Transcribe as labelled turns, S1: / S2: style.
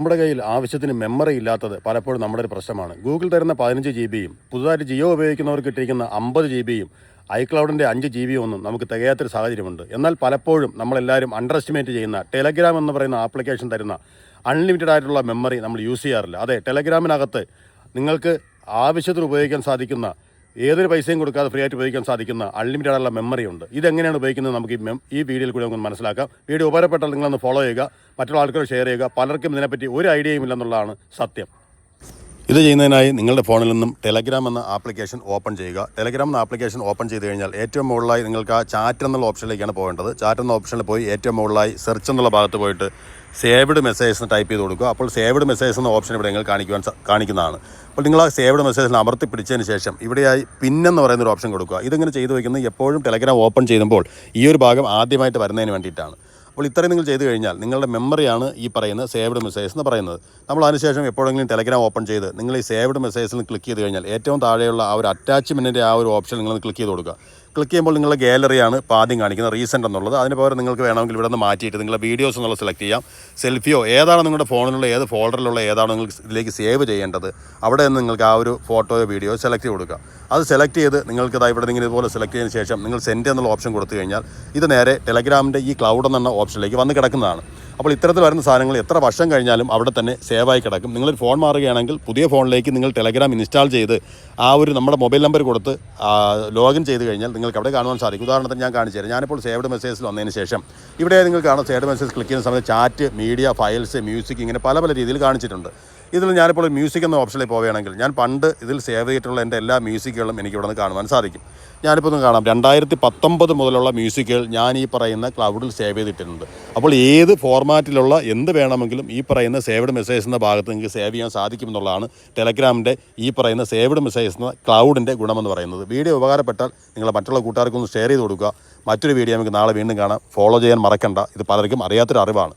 S1: നമ്മുടെ കയ്യിൽ ആവശ്യത്തിന് മെമ്മറി ഇല്ലാത്തത് പലപ്പോഴും നമ്മുടെ ഒരു പ്രശ്നമാണ്. ഗൂഗിൾ തരുന്ന പതിനഞ്ച് ജി ബിയും പുതുതായിട്ട് ജിയോ ഉപയോഗിക്കുന്നവർക്ക് കിട്ടിയിരിക്കുന്ന അമ്പത് ജി ബിയും ഐക്ലൗഡിന്റെ അഞ്ച് ജി ബി ഒന്നും നമുക്ക് തികയാത്തൊരു സാഹചര്യമുണ്ട്. എന്നാൽ പലപ്പോഴും നമ്മളെല്ലാവരും അണ്ടർ എസ്റ്റിമേറ്റ് ചെയ്യുന്ന ടെലഗ്രാം എന്ന് പറയുന്ന ആപ്ലിക്കേഷൻ തരുന്ന അൺലിമിറ്റഡ് ആയിട്ടുള്ള മെമ്മറി നമ്മൾ യൂസ് ചെയ്യാറില്ല. അതെ ടെലഗ്രാമിനകത്ത് നിങ്ങൾക്ക് ആവശ്യത്തിന് ഉപയോഗിക്കാൻ സാധിക്കുന്ന ഏതൊരു പൈസയും കൊടുക്കാതെ ഫ്രീ ആയിട്ട് ഉപയോഗിക്കാൻ സാധിക്കുന്ന അൺലിമിറ്റഡ് ആയുള്ള മെമ്മറി ഉണ്ട്. ഇതെങ്ങനെയാണ് ഉപയോഗിക്കുന്നത് നമുക്ക് ഈ ഈ വീഡിയോയിൽ കൂടി നമുക്ക് മനസ്സിലാക്കാം. വീഡിയോ ഉപകാരപ്പെട്ടാൽ നിങ്ങളൊന്ന് ഫോളോ ചെയ്യുക മറ്റുള്ള ആൾക്കാർ ഷെയർ ചെയ്യുക. പലർക്കും ഇതിനെപ്പറ്റി ഒരു ഐഡിയയും ഇല്ലെന്നുള്ളതാണ് സത്യം. ഇത് ചെയ്യുന്നതിനായി നിങ്ങളുടെ ഫോണിൽ നിന്നും ടെലഗ്രാം എന്ന ആപ്ലിക്കേഷൻ ഓപ്പൺ ചെയ്യുക. ടെലഗ്രാം എന്ന ആപ്ലിക്കേഷൻ ഓപ്പൺ ചെയ്ത് കഴിഞ്ഞാൽ ഏറ്റവും മുകളിലായി നിങ്ങൾക്ക് ആ ചാറ്റ് എന്നുള്ള ഓപ്ഷനിലേക്കാണ് പോകേണ്ടത്. ചാറ്റ് എന്ന ഓപ്ഷനിൽ പോയി ഏറ്റവും മുകളിലായി സെർച്ച് എന്നുള്ള ഭാഗത്ത് പോയിട്ട് സേവ്ഡ് മെസ്സേജ് എന്ന് ടൈപ്പ് ചെയ്ത് കൊടുക്കുക. അപ്പോൾ സേവ്ഡ് മെസ്സേജ് എന്ന ഓപ്ഷൻ ഇവിടെ നിങ്ങൾ കാണിക്കുവാൻ കാണിക്കുന്നതാണ്. അപ്പോൾ നിങ്ങൾ ആ സേവ്ഡ് മെസ്സേജിൽ അമർത്തി പിടിച്ചതിന് ശേഷം ഇവിടെയായി പിന്നെന്ന് പറയുന്ന ഒരു ഓപ്ഷൻ കൊടുക്കുക. ഇതിങ്ങനെ ചെയ്തു വയ്ക്കുന്നത് എപ്പോഴും ടെലഗ്രാം ഓപ്പൺ ചെയ്യുമ്പോൾ ഈ ഒരു ഭാഗം ആദ്യമായിട്ട് വരുന്നതിന് വേണ്ടിയിട്ടാണ്. അപ്പോൾ ഇത്രയും നിങ്ങൾ ചെയ്ത് കഴിഞ്ഞാൽ നിങ്ങളുടെ മെമ്മറിയാണ് ഈ പറയുന്ന സേവ്ഡ് മെസ്സേജ് എന്ന് പറയുന്നത്. നമ്മൾ അതിനുശേഷം എപ്പോഴെങ്കിലും ടെലഗ്രാം ഓപ്പൺ ചെയ്ത് നിങ്ങൾ ഈ സേവ്ഡ് മെസ്സേജിൽ ക്ലിക്ക് ചെയ്ത് കഴിഞ്ഞാൽ ഏറ്റവും താഴെയുള്ള ആ ഒരു അറ്റാച്ച്മെന്റിന്റെ ആ ഒരു ഓപ്ഷൻ നിങ്ങൾ ക്ലിക്ക് ചെയ്ത് കൊടുക്കുക. ക്ലിക്ക് ചെയ്യുമ്പോൾ നിങ്ങളുടെ ഗാലറിയാണ് ഇപ്പോൾ ആദ്യം കാണിക്കുന്നത് റീസെന്റ് എന്നുള്ളത്. അതിന് പകരം നിങ്ങൾക്ക് വേണമെങ്കിൽ ഇവിടെ നിന്ന് മാറ്റിയിട്ട് നിങ്ങളുടെ വീഡിയോസ് എന്നുള്ളത് സെലക്ട് ചെയ്യാം. സെൽഫിയോ ഏതാണ് നിങ്ങളുടെ ഫോണിലുള്ള ഏത് ഫോൾഡറിലുള്ള ഏതാണ് നിങ്ങൾ ഇതിലേക്ക് സേവ് ചെയ്യേണ്ടത്? അവിടെ നിന്ന് നിങ്ങൾക്ക് ആ ഒരു ഫോട്ടോയോ വീഡിയോ സെലക്ട് ചെയ്ത് കൊടുക്കുക. അത് സെലക്ട് ചെയ്ത് നിങ്ങൾക്ക് ഇതാ ഇവിടെ നിങ്ങൾ ഇതുപോലെ സെലക്ട് ചെയ്തതിന് ശേഷം നിങ്ങൾ സെൻഡ് എന്നുള്ള ഓപ്ഷൻ കൊടുത്തു കഴിഞ്ഞാൽ ഇത് നേരെ ടെലഗ്രാമിന്റെ ഈ ക്ലൗഡ് എന്ന ഓപ്ഷനിലേക്ക് വന്ന് കിടക്കുന്നതാണ്. അപ്പോൾ ഇത്തരത്തിൽ വരുന്ന സാധനങ്ങൾ എത്ര വർഷം കഴിഞ്ഞാലും അവിടെ തന്നെ സേവായി കിടക്കും. നിങ്ങളൊരു ഫോൺ മാറുകയാണെങ്കിൽ പുതിയ ഫോണിലേക്ക് നിങ്ങൾ ടെലഗ്രാം ഇൻസ്റ്റാൾ ചെയ്ത് ആ ഒരു നമ്മുടെ മൊബൈൽ നമ്പർ കൊടുത്ത് ലോഗിൻ ചെയ്ത് കഴിഞ്ഞാൽ നിങ്ങൾക്ക് അവിടെ കാണുവാൻ സാധിക്കും. ഉദാഹരണത്തിന് ഞാൻ കാണിച്ചു തരാം. ഞാനിപ്പോൾ സേവ്ഡ് മെസ്സേജിൽ വന്നതിന് ശേഷം ഇവിടെ നിങ്ങൾ കാണാം സേവ്ഡ് മെസ്സേജ് ക്ലിക്ക് ചെയ്യുന്ന സമയത്ത് ചാറ്റ് മീഡിയ ഫയൽസ് മ്യൂസിക് ഇങ്ങനെ പല പല രീതിയിൽ കാണിച്ചിട്ടുണ്ട്. ഇതിൽ ഞാനിപ്പോൾ മ്യൂസിക് എന്ന ഓപ്ഷനിൽ പോവുകയാണെങ്കിൽ ഞാൻ പണ്ട് ഇതിൽ സേവ് ചെയ്തിട്ടുള്ള എന്റെ എല്ലാ മ്യൂസിക്കുകളും എനിക്ക് ഇവിടെ നിന്ന് കാണുവാൻ സാധിക്കും. ഞാനിപ്പോൾ ഒന്ന് കാണാം. രണ്ടായിരത്തി പത്തൊമ്പത് മുതലുള്ള മ്യൂസിക്കുകൾ ഞാൻ ഈ പറയുന്ന ക്ലൗഡിൽ സേവ് ചെയ്തിട്ടുണ്ട്. അപ്പോൾ ഏത് ഫോർമാറ്റിലുള്ള എന്ത് വേണമെങ്കിലും ഈ പറയുന്ന സേവ്ഡ് മെസ്സേജ് എന്ന ഭാഗത്ത് നിങ്ങൾക്ക് സേവ് ചെയ്യാൻ സാധിക്കുമെന്നുള്ളതാണ് ടെലഗ്രാമിന്റെ ഈ പറയുന്ന സേവ്ഡ് മെസ്സേജ് എന്ന ക്ലൗഡിന്റെ ഗുണമെന്ന് പറയുന്നത്. വീഡിയോ ഉപകാരപ്പെട്ടാൽ നിങ്ങൾ മറ്റുള്ള കൂട്ടുകാർക്കൊന്ന് ഷെയർ ചെയ്ത് കൊടുക്കുക. മറ്റൊരു വീഡിയോ നമുക്ക് നാളെ വീണ്ടും കാണാം. ഫോളോ ചെയ്യാൻ മറക്കണ്ട. ഇത് പലർക്കും അറിയാത്തൊരു അറിവാണ്.